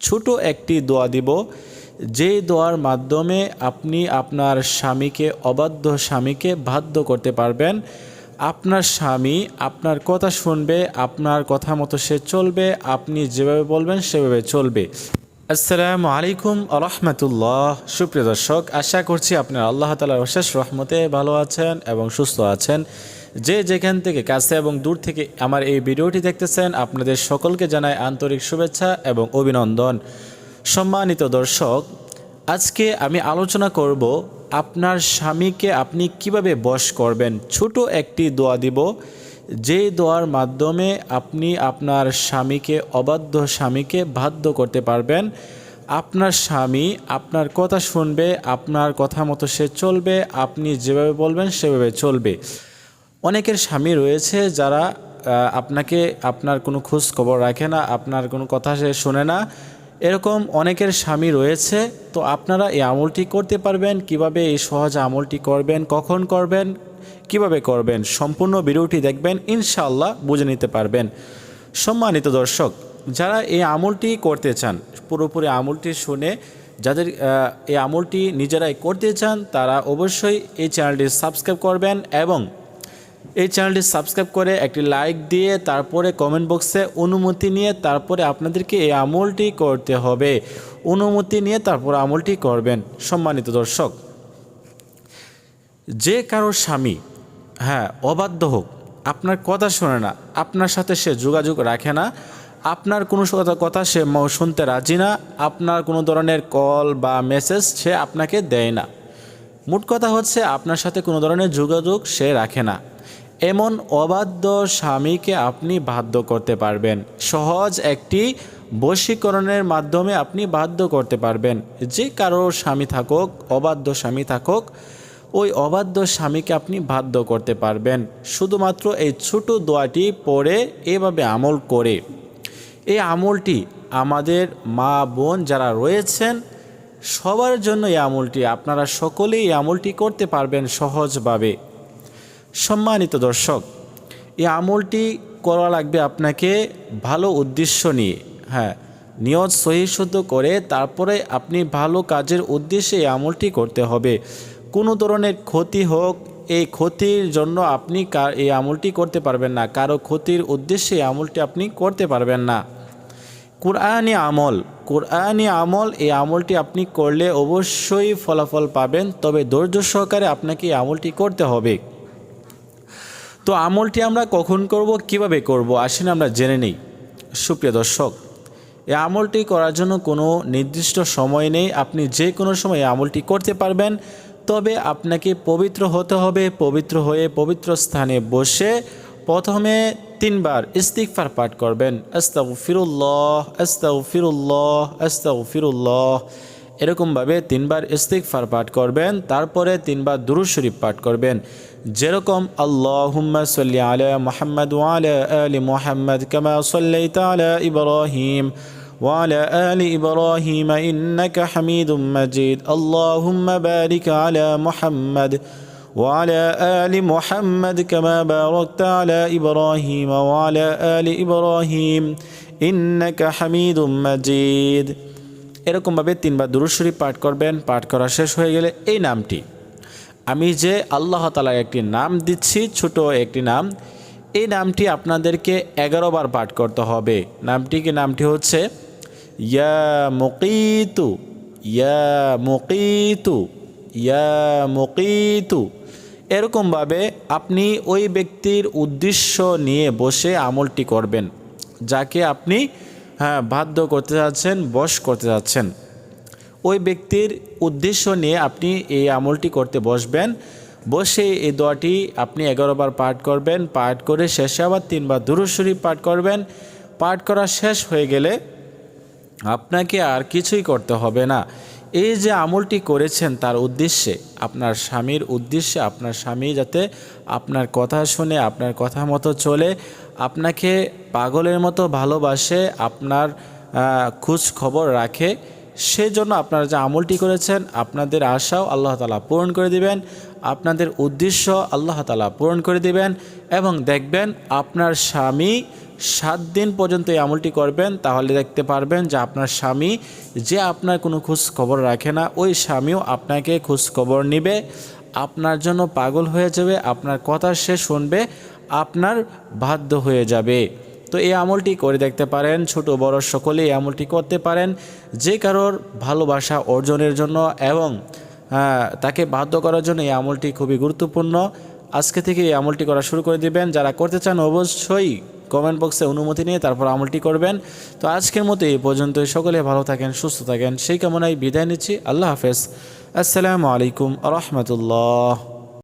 ছোট একটি দোয়া দিব। যে দোয়ার মাধ্যমে আপনি আপনার স্বামীকে, অবাধ্য স্বামীকে বাধ্য করতে পারবেন। আপনার স্বামী আপনার কথা শুনবে, আপনার কথা মতো সে চলবে, আপনি যেভাবে বলবেন সেভাবে চলবে। আসসালামু আলাইকুম রহমতুল্লাহ। সুপ্রিয় দর্শক, আশা করছি আপনার আল্লাহ তালার অশেষ রহমতে ভালো আছেন এবং সুস্থ আছেন। যে যেখান থেকে কাছে এবং দূর থেকে আমার এই ভিডিওটি দেখতেছেন, আপনাদের সকলকে জানাই আন্তরিক শুভেচ্ছা এবং অভিনন্দন। সম্মানিত দর্শক, আজকে আমি আলোচনা করব, আপনার স্বামীকে আপনি কীভাবে বশ করবেন? ছোট একটি দোয়া দিব। যে দোয়ার মাধ্যমে আপনি আপনার স্বামীকে, অবাধ্য স্বামীকে বাধ্য করতে পারবেন। আপনার স্বামী আপনার কথা শুনবে, আপনার কথা মতো সে চলবে, আপনি যেভাবে বলবেন সেভাবে চলবে। অনেকের স্বামী রয়েছে যারা আপনাকে আপনার কোনো খোঁজ খবর রাখে না, আপনার কোনো কথা সে শোনে না। এরকম অনেকের স্বামী রয়েছে, তো আপনারা এই আমলটি করতে পারবেন, কীভাবে এই সহজ আমলটি করবেন, কখন করবেন, কীভাবে করবেন, সম্পূর্ণ ভিডিওটি দেখবেন, ইনশাআল্লাহ বুঝে নিতে পারবেন। সম্মানিত দর্শক, যারা এই আমলটি করতে চান, পুরোপুরি আমলটি শুনে যাদের এই আমলটি নিজেরাই করতে চান, তারা অবশ্যই এই চ্যানেলটি সাবস্ক্রাইব করবেন এবং এই চ্যানেলটি সাবস্ক্রাইব করে একটি লাইক দিয়ে তারপরে কমেন্ট বক্সে অনুমতি নিয়ে তারপরে আপনাদেরকে এই আমলটি করতে হবে। অনুমতি নিয়ে তারপর আমলটি করবেন, সম্মানিত দর্শক। যে কারও স্বামী হ্যাঁ অবাধ্য হোক, আপনার কথা শোনে না, আপনার সাথে সে যোগাযোগ রাখে না, আপনার কোনো কথা সে শুনতে রাজি না, আপনার কোনো ধরনের কল বা মেসেজ সে আপনাকে দেয় না। মোট কথা হচ্ছে আপনার সাথে কোনো ধরনের যোগাযোগ সে রাখে না। এমন অবাধ্য স্বামীকে আপনি বাধ্য করতে পারবেন। সহজ একটি বশীকরণের মাধ্যমে আপনি বাধ্য করতে পারবেন। যে কারও স্বামী থাকুক, অবাধ্য স্বামী থাকুক, ওই অবাধ্য স্বামীকে আপনি বাধ্য করতে পারবেন। শুধুমাত্র এই ছোট দোয়াটি পড়ে এভাবে আমল করে। এই আমলটি আমাদের মা বোন যারা রয়েছেন, সবার জন্য এই আমলটি, আপনারা সকলেই এই আমলটি করতে পারবেন সহজভাবে। সম্মানিত দর্শক, এই আমলটি করা লাগবে আপনাকে ভালো উদ্দেশ্য নিয়ে। হ্যাঁ নিয়ত সহি শুদ্ধ করে তারপরে আপনি ভালো কাজের উদ্দেশ্যে এই আমলটি করতে হবে। কোনো ধরনের ক্ষতি হোক, এই ক্ষতির জন্য আপনি এই আমলটি করতে পারবেন না। কারও ক্ষতির উদ্দেশ্যে এই আমলটি আপনি করতে পারবেন না। কোরআনি আমল কোরআনি আমল, এই আমলটি আপনি করলে অবশ্যই ফলাফল পাবেন, তবে ধৈর্য সহকারে আপনাকে এই আমলটি করতে হবে। তো আমলটি আমরা কখন করব, কীভাবে করব, আসেন আমরা জেনে নেই। সুপ্রিয় দর্শক, এই আমলটি করার জন্য কোনো নির্দিষ্ট সময় নেই। আপনি যে কোনো সময় আমলটি করতে পারবেন, তবে আপনাকে পবিত্র হতে হবে, পবিত্র হয়ে পবিত্র স্থানে বসে প্রথমে তিনবার ইস্তিকফার পাঠ করবেন। আস্তাউ ফিরুল্লাহ আস্তাউ ফিরুল্লাহ আস্তাউ ফিরুল্লাহ এরকমভাবে তিনবার ইস্তিকফার পাঠ করবেন তারপরে তিনবার দুরুদ শরীফ পাঠ করবেন যেরকম আল্লাহুম্মা সাল্লি আলা মুহাম্মদ ওয়া আলা আলি মুহাম্মদ কামা সাল্লাইতা আলা ইব্রাহিম وعلى آل إبراهيم إنك حميد مجيد اللهم بارك على محمد وعلى آل محمد كما باركت على إبراهيم وعلى آل إبراهيم إنك حميد مجيد এরকমভাবে তিনবার দুরুদ শরীফ পাঠ করবেন, পাঠ করা শেষ হয়ে গেলে এই নামটি। আমি যে আল্লাহ তালার একটি নাম দিচ্ছি, ছোট একটি নাম, এই নামটি আপনাদেরকে এগারো বার পাঠ করতে হবে। নামটি কি? নামটি হচ্ছে, ইয়া মুকিতু ইয়া মুকিতু ইয়া মুকিতু। এরকমভাবে আপনি ওই ব্যক্তির উদ্দেশ্য নিয়ে বসে আমলটি করবেন, যাকে আপনি হ্যাঁ বাধ্য করতে যাচ্ছেন, বশ করতে যাচ্ছেন। ওই ব্যক্তির উদ্দেশ্য নিয়ে আপনি এই আমলটি করতে বসবেন। বসে এই দোয়াটি আপনি এগারোবার পাঠ করবেন। পাঠ করে শেষে আবার তিনবার দুরুদ পাঠ করবেন। পাঠ করা শেষ হয়ে গেলে আপনাকে আর কিছুই করতে হবে না। এই যে আমলটি করেছেন তার উদ্দেশ্যে, আপনার স্বামীর উদ্দেশ্যে, আপনার স্বামী যাতে আপনার কথা শুনে, আপনার কথা মতো চলে, আপনাকে পাগলের মতো ভালোবাসে, আপনার খোঁজ খবর রাখে, সেজন্য আপনারা যে আমলটি করেছেন, আপনাদের আশাও আল্লাহ তালা পূরণ করে দিবেন, আপনাদের উদ্দেশ্য আল্লাহ তালা পূরণ করে দিবেন, এবং দেখবেন আপনার স্বামী সাত দিন পর্যন্ত এই আমলটি করবেন, তাহলে দেখতে পারবেন যে আপনার স্বামী যে আপনার কোনো খোঁজ খবর রাখে না, ওই স্বামীও আপনাকে খোঁজ খবর নিবে। আপনার জন্য পাগল হয়ে যাবে, আপনার কথা সে শুনবে, আপনার বাধ্য হয়ে যাবে। তো এই আমলটি করে দেখতে পারেন, ছোট বড় সকলে এই আমলটি করতে পারেন, যে কারোর ভালোবাসা অর্জনের জন্য এবং তাকে বাধ্য করার জন্য এই আমলটি খুবই গুরুত্বপূর্ণ। আজকে থেকে এই আমলটি করা শুরু করে দিবেন। যারা করতে চান অবশ্যই কমেন্ট বক্সে অনুমতি নিয়ে তারপর আমলটি করবেন। তো আজকের মতো এই পর্যন্তই। সকলে ভালো থাকেন, সুস্থ থাকেন। সেই কামনায় বিদায় নিচ্ছি। আল্লাহ হাফেজ। আসসালামু আলাইকুম রহমতুল্লাহ।